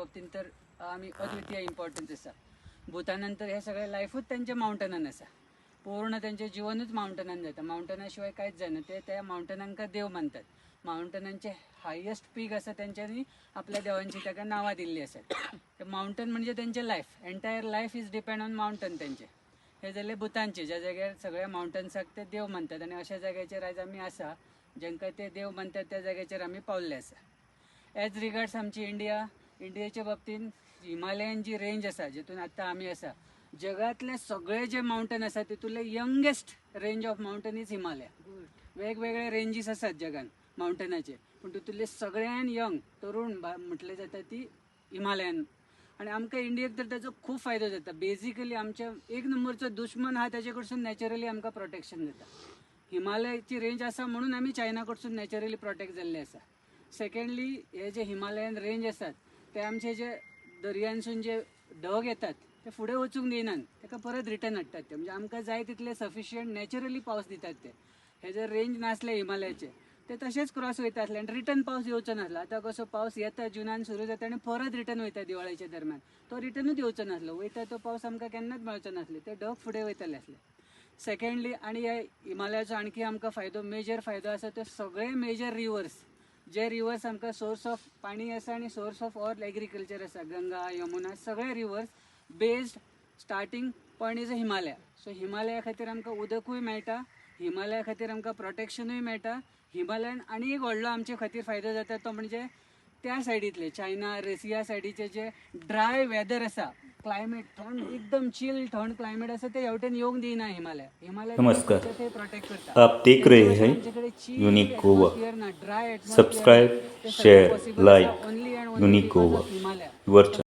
बाबतींत तर आमी अद्वितीय इम्पॉर्टन्स आसा भुतानंतर हे सगळे लायफूच त्यांच्या माउंटनान आसा पूर्ण त्यांचे जीवनूच माउंटनान जाता. मावंटना शिवाय कांयच जायना ते त्या माउंटनांका देव मानतात. माउंटनांचे हायेस्ट पीक आसा तेंच्यांनी आपल्या देवांची ताका नांवां दिल्लीं आसात ते माउंटन म्हणजे तेंचे life entire life is depend on mountain त्यांचे. हे जाले भुतानचे. ज्या जाग्यार सगळ्या माउंटन्साक ते देव मानतात. आनी अशा जाग्याचेर आयज आमी आसा जांकां ते देव मानतात त्या जाग्याचेर आमी पावल्ले आसा एज रिगार्ड्स आमची इंडिया इंडियेच्या बाबतींत हिमालयन जी रेंज आसा जितून आतां आमी आसा जगातले सगळे जे माउंटन आसा तितूंतले youngest range of mountain is Himalaya. वेगवेगळे रेंजीस आसात जगान माउंटनाचे पूण तितूंतले सगळ्यान यंग तरुण म्हटले जाता ती हिमालयन. आणि आमकां इंडियेक तर ताचो खूब फायदो जाता. बेजिकली आमच्या एक नंबरचो दुश्मन हा ताचे कडसून नॅचरली आमकां प्रोटेक्शन जाता हिमालयाची रेंज आसा म्हणून आमी चायना कडसून नॅचरली प्रोटेक्ट जाल्ले आसा सेकेंडली हे जे हिमालयन रेंज आसात ते आमचे जे दर्यांसून जे ढग येतात ते फुडें वचूंक दिनात ताका परत रिटर्न हाडटात ते. म्हणजे आमकां जाय तितले सफिशियंट नॅचरली पावस दितात ते. हे जर रेंज नासले हिमालयाचे ते तशेंच क्रॉस वयता आसले आनी रिटर्न पावस येवचो नासलो. आतां कसो पावस येता जुनान सुरू जाता आनी परत रिटर्न वयता दिवाळेच्या दरम्यान. तो रिटर्नूच येवचो नासलो. वयता तो पावस आमकां केन्नाच मेळचो नासले. ते ढग फुडें वयताले आसले सेकेंडली आनी ह्या हिमालयाचो आणखी आमकां फायदो मेजर फायदो आसा तो सगळे मेजर रिवर्स जे रिवर्स आमकां सोर्स ऑफ पाणी आसा आनी सोर्स ऑफ ऑल एग्रीकल्चर आसा. गंगा यमुना सगळे rivers based starting point is a Himalaya so Himalaya खातीर आमकां उदकूय मेळटा हिमालया खातीर आमकां प्रोटेक्शनूय मेळटा हिमालयान आनी एक व्हडलो आमचे खातीर फायदो जाता तो म्हणजे त्या सायडींतले चायना रशिया सायडीचे जे ड्राय वेदर आसा क्लायमेट थंड एकदम चिल थंड क्लायमेट आसा ते हेवटेन येवंक दिना हिमालय. हिमालय नमस्कार. ते प्रोटेक्ट करता आप देख रहे हैं unique Goa. Subscribe share like unique Goa. Himalaya.